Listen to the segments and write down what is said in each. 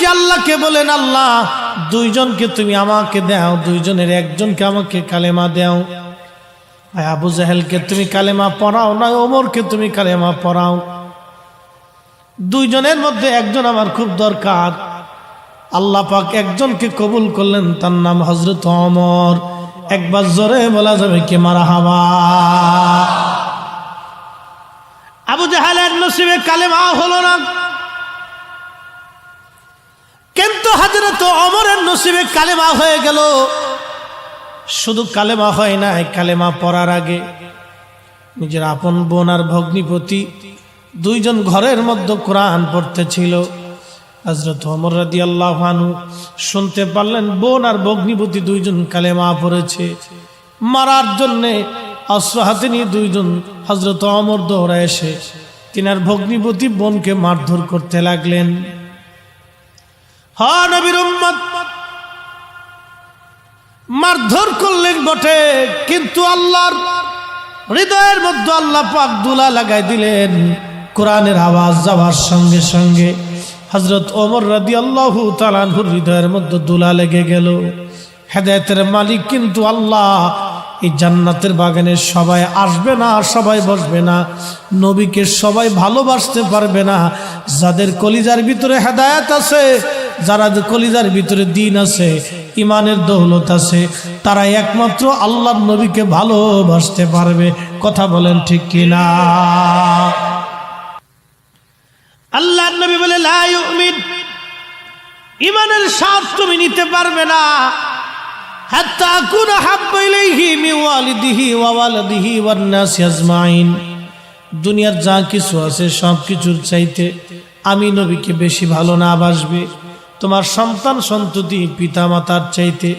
নবীজি আল্লাহকে বলেন, আল্লাহ, দুইজনকে তুমি আমাকে দাও, দুইজনের একজনকে আমাকে কালেমা দাও। ভাই আবু জাহেলকে তুমি কালেমা পড়াও না ওমরকে তুমি কালেমা পড়াও। দুইজনের মধ্যে একজন আমার খুব দরকার। আল্লাহ পাক একজনকে কবুল করলেন, তার নাম হজরত অমর একবার জোরে বলা যাবে কি? মারা হাওয়া আবু জাহালের নসিবে কালেমা হলো না। কিন্তু হাজরত অমরের নসিবে কালেমা হয়ে গেল। শুধু কালেমা হয় না কালেমা পড়ার আগে। নিজের আপন বোন আর ভগ্নিপতি দুইজন ঘরের মধ্যে কোরআন পড়তেছিল। হজরত অমর রাদি আল্লাহানু শুনতে পারলেন, বোন আর ভগ্নিপতি দুইজন কালেমা পড়েছে। মারার জন্যে অস্ত্র হাতে নিয়ে দুইজন হজরত অমর দৌড়া এসে, তিনার ভগ্নিপতি বোনকে মারধর করতে লাগলেন। নবীর মারধর করলেন বটে, কিন্তু আল্লাহর হৃদয়ের মধ্যে আল্লাহ পাক দুলা লাগাই দিলেন। কোরআনের আওয়াজ যাওয়ার সঙ্গে সঙ্গে হজরত ওমর রাদি আল্লাহ তালানহুর হৃদয়ের মধ্যে দুলা লেগে গেল। হেদায়তের মালিক কিন্তু আল্লাহ। এই জান্নাতের বাগানে সবাই আসবে না, সবাই বসবে না। নবীকে সবাই ভালোবাসতে পারবে না। যাদের কলিজার ভিতরে হেদায়ত আছে যারা কলিজার ভিতরে দিন আছে, ইমানের দৌলত আছে, তারা একমাত্র আল্লাহ নবীকে ভালোবাসতে পারবে। কথা বলেন ঠিক কিনা? আল্লাহ নবী বলে ইমানের স্বাদ তুমি নিতে পারবে না। দুনিয়ার যা কিছু আছে সব কিছুর চাইতে আমি নবীকে বেশি ভালো না বাসবে। তোমার সন্তান সন্ততি পিতা মাতার চাইতে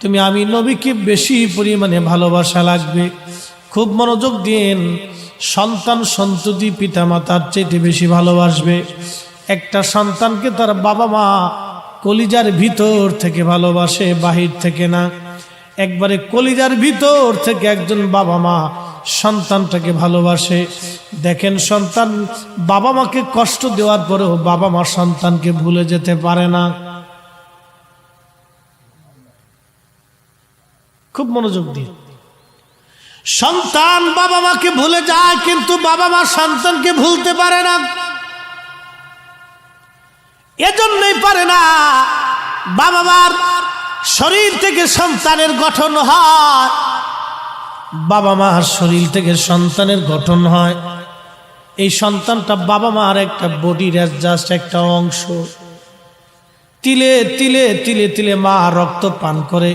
তুমি আমি নবীকে বেশি পরিমাণে ভালোবাসা লাগবে। খুব মনোযোগ দিন সন্তান সন্ততি পিতা মাতার চাইতে বেশি ভালোবাসবে। একটা সন্তানকে তার বাবা মা কলিজার ভিতর থেকে ভালোবাসে, বাহির থেকে না। একবারে কলিজার ভিতর থেকে একজন বাবা মা সন্তানটাকে ভালোবাসে। দেখেন সন্তান বাবা মাকে কষ্ট দেওয়ার পরেও বাবা মা সন্তানকে ভুলে যেতে পারে না। খুব মনোযোগ দিয়ে। সন্তান বাবা মাকে ভুলে যায় কিন্তু বাবা মা সন্তানকে ভুলতে পারে না। এজন্যই পারে না বাবা মার শরীর থেকে সন্তানের গঠন হয়। বাবা মার শরীর থেকে সন্তানের গঠন হয়। এই সন্তানটা বাবা মার একটা বডির জাস্ট একটা অংশ। তিলে তিলে তিলে তিলে মা রক্ত পান করে।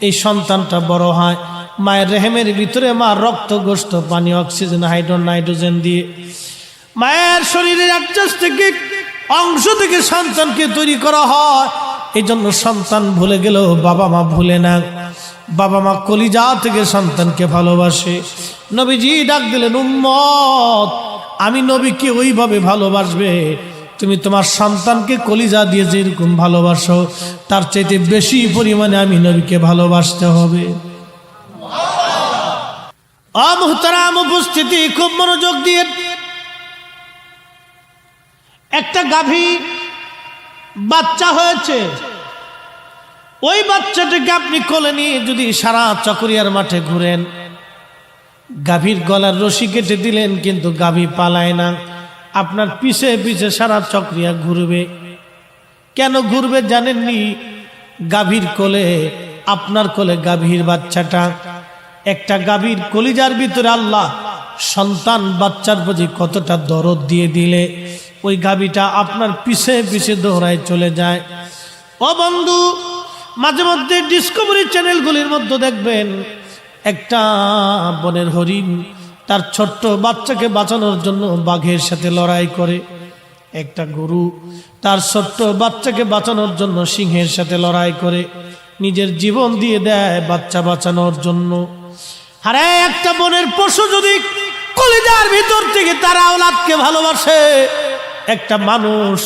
এই সন্তানটা বড় হয়। মায়ের রেহেমের ভিতরে মা রক্ত গোস্ত পানি, অক্সিজেন, হাইড্রোন, নাইট্রোজেন দিয়ে। মায়ের শরীরের অ্যাডজাস্ট থেকে অংশ থেকে সন্তানকে তৈরি করা হয়। এই জন্য সন্তান ভুলে গেলেও বাবা মা ভুলে না। বাবা মা কলিজা থেকে সন্তানকে ভালোবাসে। নবীজি ডাক দিলেন, উম্মত, আমি নবীকে ওইভাবে ভালোবাসবে? তুমি তোমার সন্তানকে কলিজা দিয়ে যেরকম ভালোবাসো, তার চাইতে বেশি পরিমাণে আমি নবীকে ভালোবাসতে হবে। অমহতারাম উপস্থিতি, খুব মনোযোগ দিয়ে। একটা গাভী বাচ্চা হয়েছে। ওই বাচ্চাটাকে আপনি কোলে নিয়ে যদি সারা চকরিয়ার মাঠে ঘুরেন, গাভীর গলার রশি কেটে দিলেন, কিন্তু গাভী পালায় না। আপনার পিছে পিছে সারা চক্রিয়া ঘুরবে। কেন ঘুরবে জানেননি? গাভীর কোলে, আপনার কোলে গাভীর বাচ্চাটা। একটা গাভীর কলিজার ভিতরে আল্লাহ সন্তান বাচ্চার প্রতি কতটা দরদ দিয়ে দিলে, ওই গাভীটা আপনার পিছে পিছে দৌড়ায় চলে যায়। ও বন্ধু মাঝে মধ্যে ডিসকভারি চ্যানেলগুলির মধ্যে দেখবেন, একটা বনের হরিণ তার ছোট্ট বাচ্চাকে বাঁচানোর জন্য বাঘের সাথে লড়াই করে। একটা গরু তার ছোট্ট বাচ্চাকে বাঁচানোর জন্য সিংহের সাথে লড়াই করে, নিজের জীবন দিয়ে দেয় বাচ্চা বাঁচানোর জন্য। আরে, একটা বনের পশু যদি কলিজার ভিতর থেকে তার আওলাদকে ভালোবাসে, একটা মানুষ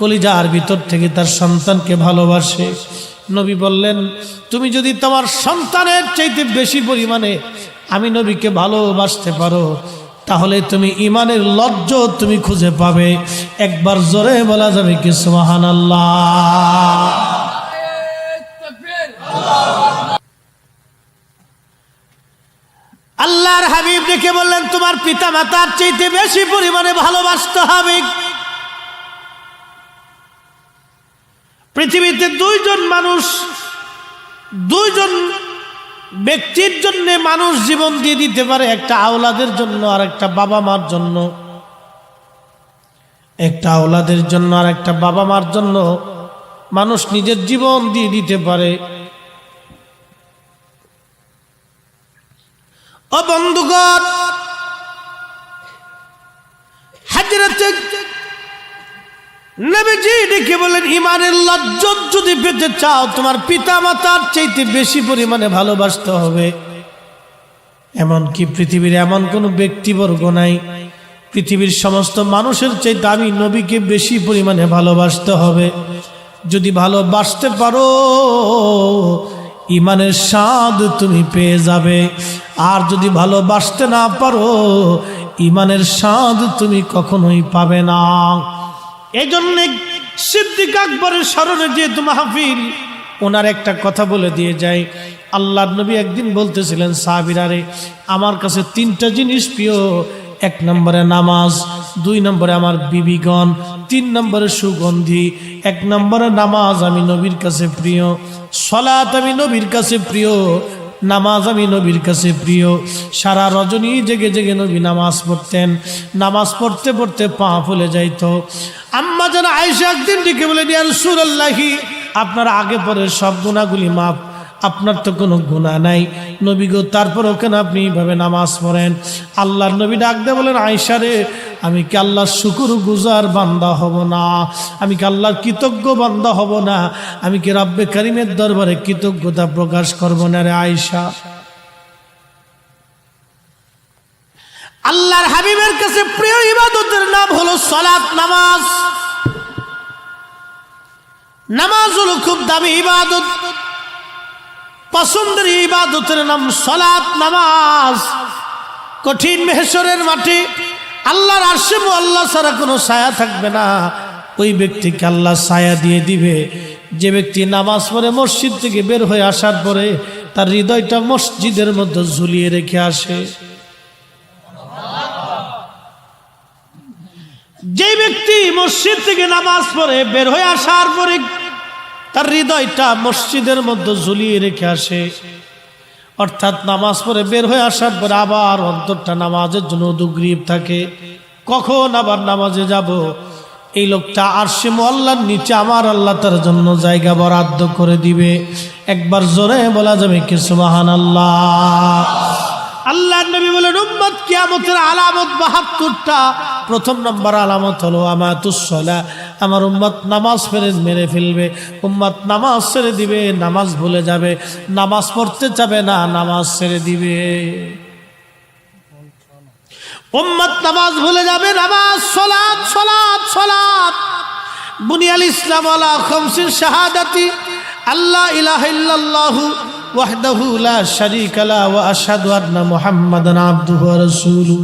কলিজার ভিতর থেকে তার সন্তানকে ভালোবাসে। নবী বললেন, তুমি যদি তোমার সন্তানের চাইতে বেশি পরিমাণে আমি নবীকে ভালোবাসতে পারো, তাহলে তুমি ইমানের লজ্জ তুমি খুঁজে পাবে। একবার জোরে বলা যাবে কি সুবাহান আল্লাহর হাবিব দেখে বললেন, তোমার পিতা মাতার চাইতে বেশি পরিমাণে ভালোবাসতে হবে। পৃথিবীতে দুইজন মানুষ, দুইজন ব্যক্তির জন্য মানুষ জীবন দিয়ে দিতে পারে, একটা আওলাদের জন্য আর একটা বাবা মার জন্য। একটা আওলাদের জন্য আর একটা বাবা মার জন্য মানুষ নিজের জীবন দিয়ে দিতে পারে। ও বন্ধুগণ হাজরতে নবীজি ডেকে বলেন ইমানের লজ্জত যদি পেতে চাও, তোমার পিতা চাইতে বেশি পরিমাণে ভালোবাসতে হবে। এমন কি পৃথিবীর এমন কোনো ব্যক্তিবর্গ নাই। পৃথিবীর সমস্ত মানুষের চাইতে আমি নবীকে বেশি পরিমাণে ভালোবাসতে হবে। যদি ভালোবাসতে পারো ইমানের স্বাদ তুমি পেয়ে যাবে। আর যদি ভালোবাসতে না পারো ইমানের স্বাদ তুমি কখনোই পাবে না। এই জন্যে সিদ্দিক আকবরের স্মরণে যেহেতু মাহফিল ওনার একটা কথা বলে দিয়ে যায় আল্লাহ নবী একদিন বলতেছিলেন সাহাবিরারে আমার কাছে তিনটা জিনিস প্রিয়। এক নম্বরে নামাজ, দুই নম্বরে আমার বিবিগণ, তিন নম্বরে সুগন্ধি, এক নম্বরে নামাজ আমি নবীর কাছে প্রিয়। সলাত আমি নবীর কাছে প্রিয়, নামাজ আমি নবীর কাছে প্রিয়। সারা রজনী জেগে জেগে নবী নামাজ পড়তেন। নামাজ পড়তে পড়তে পা ফুলে যাইতো। আম্মা যেন আয়সা একদিন ডেকে বলে দিয়ার সুরাল্লাহি আপনার আগে পরে সব গুণাগুলি মাপ আপনার তো কোনো গুণা নাই। নবী গো, তারপর ওখানে আপনি এইভাবে নামাজ পড়েন। আল্লাহর নবী ডাক দিয়ে বলেন আয়সারে আমি কি আল্লাহর শুকুর গুজার বান্দা হব না? আমি কি আল্লাহর কৃতজ্ঞ বান্দা হব না? আমি কি রাব্বে করিমের দরবারে কৃতজ্ঞতা প্রকাশ করব না রে আয়সা আল্লাহর হাবিবের কাছে প্রিয় ইবাদতের নাম হলো সলাৎ নামাজ। নামাজ হলো খুব দামি ইবাদত। পছন্দের ইবাদতের নাম সলাৎ নামাজ। কঠিন মেহেশ্বরের মাঠে আল্লাহর আশেম আল্লাহ ছাড়া কোনো ছায়া থাকবে না। ওই ব্যক্তিকে আল্লাহ ছায়া দিয়ে দিবে। যে ব্যক্তি নামাজ পড়ে মসজিদ থেকে বের হয়ে আসার পরে তার হৃদয়টা মসজিদের মধ্যে ঝুলিয়ে রেখে আসে। যে ব্যক্তি মসজিদ থেকে নামাজ পড়ে, বের হয়ে আসার পরে তার হৃদয়টা মসজিদের মধ্যে ঝুলিয়ে রেখে আসে। অর্থাৎ নামাজ পড়ে, বের হয়ে আসার পরে আবার অন্তরটা নামাজের জন্য দুগ্রীব থাকে। কখন আবার নামাজে যাব? এই লোকটা আর সে আল্লাহর নিচে আমার আল্লাহ তার জন্য জায়গা বরাদ্দ করে দিবে। একবার জোরে বলা যাবে কি সুবাহান আল্লাহ আল্লাহ নবী বলেন, উম্মত কিয়ামতের আলামত বাহাত্তরটা। প্রথম নম্বর আলামত হলো আমাতুসলা আমার উম্মত নামাজ ফেরে মেরে ফেলবে উম্মত নামাজ ছেড়ে দিবে নামাজ ভুলে যাবে নামাজ পড়তে যাবে না নামাজ ছেড়ে দিবে উম্মত নামাজ ভুলে যাবে, নামাজ সলাৎ সলাৎ সলাৎ বুনিয়াল ইসলাম আলা খমসিন শাহাদাতি আল্লাহ ইলাহা ইল্লাল্লাহু আন্না মুহাম্মাদান আবদুহু ওয়া রাসূলুহু।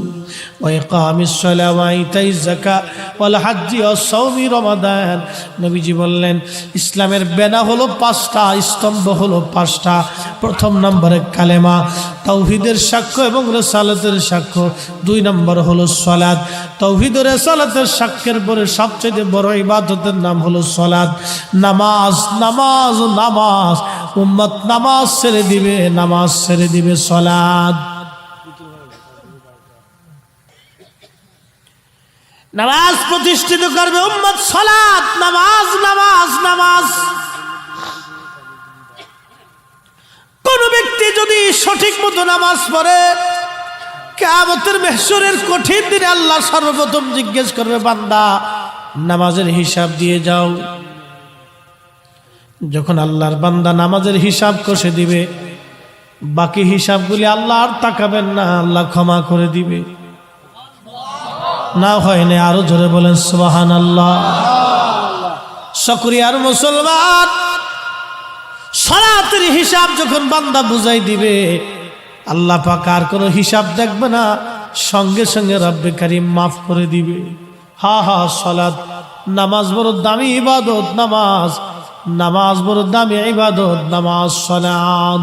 ওয়া ইকামিস সালাহ ওয়া ইতাইজ যাকাত ওয়াল হাজ্জি ওয়াস সাওমি রমাদান। নবীজি বললেন, ইসলামের বেনা হলো পাঁচটা, স্তম্ভ হলো পাঁচটা। প্রথম নম্বরে কালেমা, তৌহিদের সাক্ষ্য এবং রেসালতের সাক্ষ্য। দুই নম্বর হলো সলাদ তৌহিদ ও রেসালতের সাক্ষ্যের পরে সবচেয়ে বড় ইবাদতের নাম হলো সলাদ নামাজ নামাজ নামাজ। উম্মত নামাজ ছেড়ে দিবে, নামাজ ছেড়ে দিবে সলাদ। নামাজ প্রতিষ্ঠিত করবে উম্মত সলাদ, নামাজ নামাজ নামাজ। কোন ব্যক্তি যদি সঠিক মতো নামাজ পড়ে কেমতের মেহসরের কঠিন দিনে আল্লাহ সর্বপ্রথম জিজ্ঞেস করবে, বান্দা, নামাজের হিসাব দিয়ে যাও। যখন আল্লাহর বান্দা নামাজের হিসাব কষে দিবে, বাকি হিসাবগুলি আল্লাহ আর তাকাবেন না, আল্লাহ ক্ষমা করে দিবে। না হয়নি আরও জোরে বলেন সুবাহান আল্লাহ সকরিয়ার মুসলমান সরাতের হিসাব যখন বান্দা বুঝাই দিবে, আল্লাহ পাক আর কোনো হিসাব দেখবে না, সঙ্গে সঙ্গে রব্বে কারিম মাফ করে দিবে। হা হা সলাদ নামাজ বড় দামি ইবাদত, নামাজ। নামাজ বড় দামি ইবাদত নামাজ সলাদ